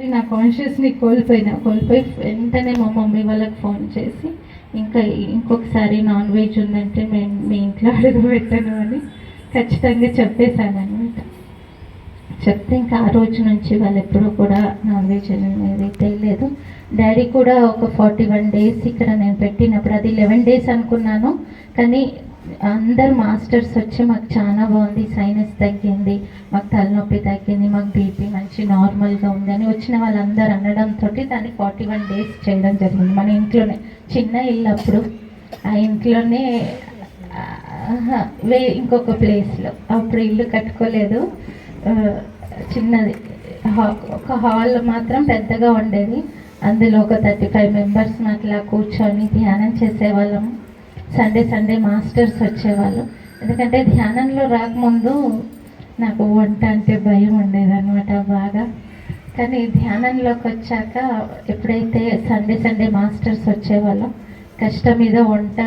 మరి నా కాన్షియస్ని కోల్పోయినా కోల్పోయి వెంటనే మా మమ్మీ వాళ్ళకి ఫోన్ చేసి ఇంకా ఇంకొకసారి నాన్ వెజ్ ఉందంటే మేము మీ ఇంట్లో అడుగు పెట్టను అని ఖచ్చితంగా చెప్పేశానమాట అనమాట చెప్తే ఇంకా ఆ రోజు నుంచి వాళ్ళు ఎప్పుడూ కూడా నాన్ వెజ్ అనేది తెలియలేదు డాడీ కూడా ఒక ఫార్టీ వన్ డేస్ ఇక్కడ నేను పెట్టినప్పుడు అది లెవెన్ డేస్ అనుకున్నాను. కానీ అందరు మాస్టర్స్ వచ్చి మాకు చాలా బాగుంది సైనస్ తగ్గింది మాకు తలనొప్పి తగ్గింది మాకు బీపీ మంచి నార్మల్గా ఉంది అని వచ్చిన వాళ్ళందరూ అనడంతో దాన్ని ఫార్టీ వన్ డేస్ చేయడం జరిగింది. మన ఇంట్లోనే చిన్న ఇల్లు అప్పుడు ఆ ఇంట్లోనే వే ఇంకొక ప్లేస్లో అప్పుడు ఇల్లు కట్టుకోలేదు. చిన్నది. హా- ఒక హాల్ మాత్రం పెద్దగా ఉండేది. అందులో ఒక థర్టీ ఫైవ్ మెంబర్స్ అట్లా కూర్చొని ధ్యానం చేసేవాళ్ళం సండే సండే మాస్టర్స్ వచ్చేవాళ్ళు. ఎందుకంటే ధ్యానంలో రాకముందు నాకు వంట అంటే భయం ఉండేదన్నమాట బాగా. కానీ ధ్యానంలోకి వచ్చాక ఎప్పుడైతే సండే సండే మాస్టర్స్ వచ్చేవాళ్ళం కష్టం మీద వంట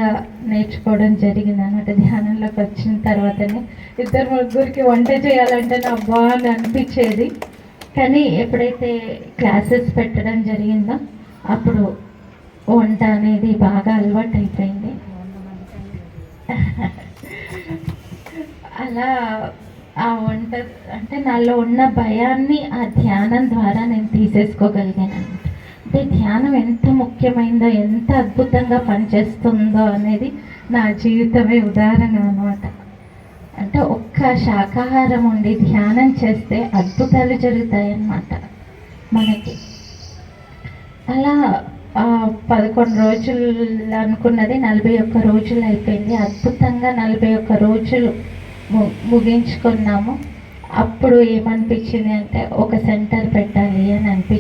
నేర్చుకోవడం జరిగింది అనమాట ధ్యానంలోకి వచ్చిన తర్వాతనే ఇద్దరు ముగ్గురికి వంట చేయాలంటే నా బాగా అనిపించేది. కానీ ఎప్పుడైతే క్లాసెస్ పెట్టడం జరిగిందో అప్పుడు వంట అనేది బాగా అలవాటు అయిపోయింది అలా ఆ వంట అంటే నాలో ఉన్న భయాన్ని ఆ ధ్యానం ద్వారా నేను తీసేసుకోగలిగాను. అంటే ధ్యానం ఎంత ముఖ్యమైందో ఎంత అద్భుతంగా పనిచేస్తుందో అనేది నా జీవితమే ఉదాహరణ అనమాట అంటే ఒక్క శాకాహారం ఉండి ధ్యానం చేస్తే అద్భుతాలు జరుగుతాయి అన్నమాట మనకి. అలా పదకొండు రోజులు అనుకున్నది నలభై ఒక్క రోజులు అయిపోయింది. అద్భుతంగా నలభై ఒక్క రోజులు ము ముగించుకున్నాము. అప్పుడు ఏమనిపించింది అంటే ఒక సెంటర్ పెట్టాలి అని అనిపించింది.